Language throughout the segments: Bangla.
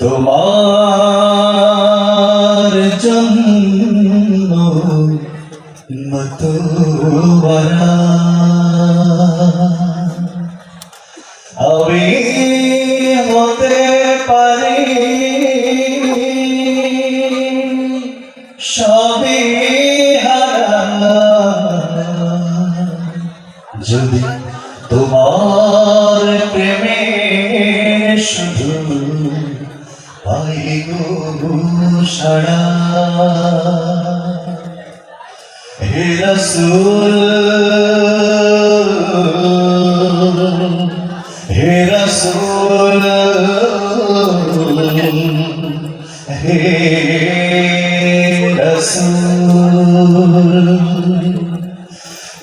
তোমার জন্য মতুবরা আমি হতে পারি। সবই যদি তোমার প্রেমে শুধু পাই গো সারা। হে রসুল হে রসুল হে রসুল।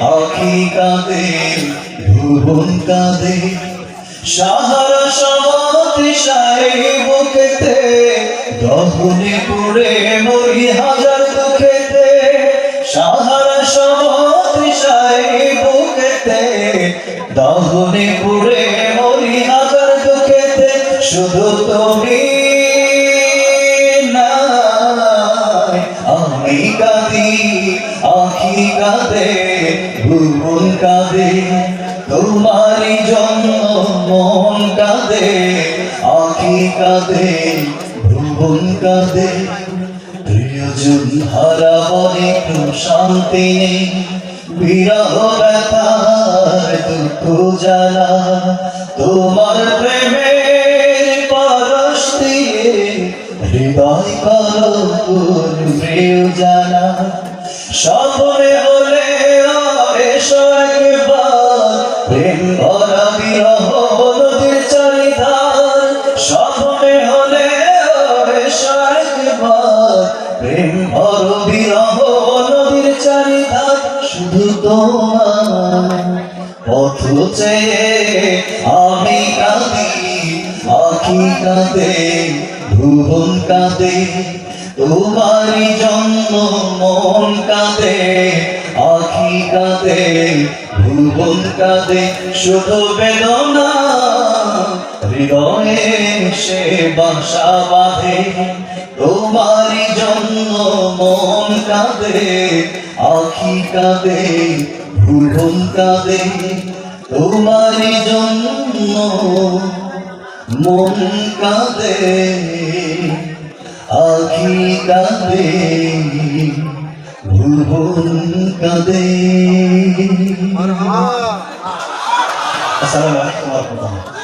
আখি কাঁদে ভুবন কাঁদে, সাহারা সমাতৃষায় বুকেতে, দহনে পুড়ে মরি হাজার দুঃখেতে, সাহারা সমাতৃষায় বুকেতে, দহনে পুড়ে মরি হাজার দুঃখেতে, শুধু তুমি আমি কাঁদি, আখি কাঁদে ভুবন কাঁদে তোমারি জন্য মন কাঁদে, আখি কাঁদে ভুবন কাঁদে। প্রিয়জন হারা বনে শান্তি নেই, বিরহ ব্যথার হৃদয় প্রিয় জানা, স্বপ্নে হলে এসো একবার প্রেম ভরা বিরহ নদীর চারিধার স্বপ্নে হলে এসো একবার প্রেম ভর বিরহ নদীর চারিধার শুধু তোমার পথ চেয়ে আমি আখি কাঁদে ভুবন কাঁদে তোমারি জন্য মন কাঁদে আখি কাঁদে ভুবন কাঁদে, শুধু বেদনা, হৃদয়ে সে বাসা বাঁধে তোমারি জন্য মন কাঁদে আখি কাঁদে ভুবন কাঁদে তোমারি জন্য মন কাঁদে আখি কাঁদে ভুবন কাঁদে। আসসালামু আলাইকুম ওয়া রাহমাতুল্লাহ।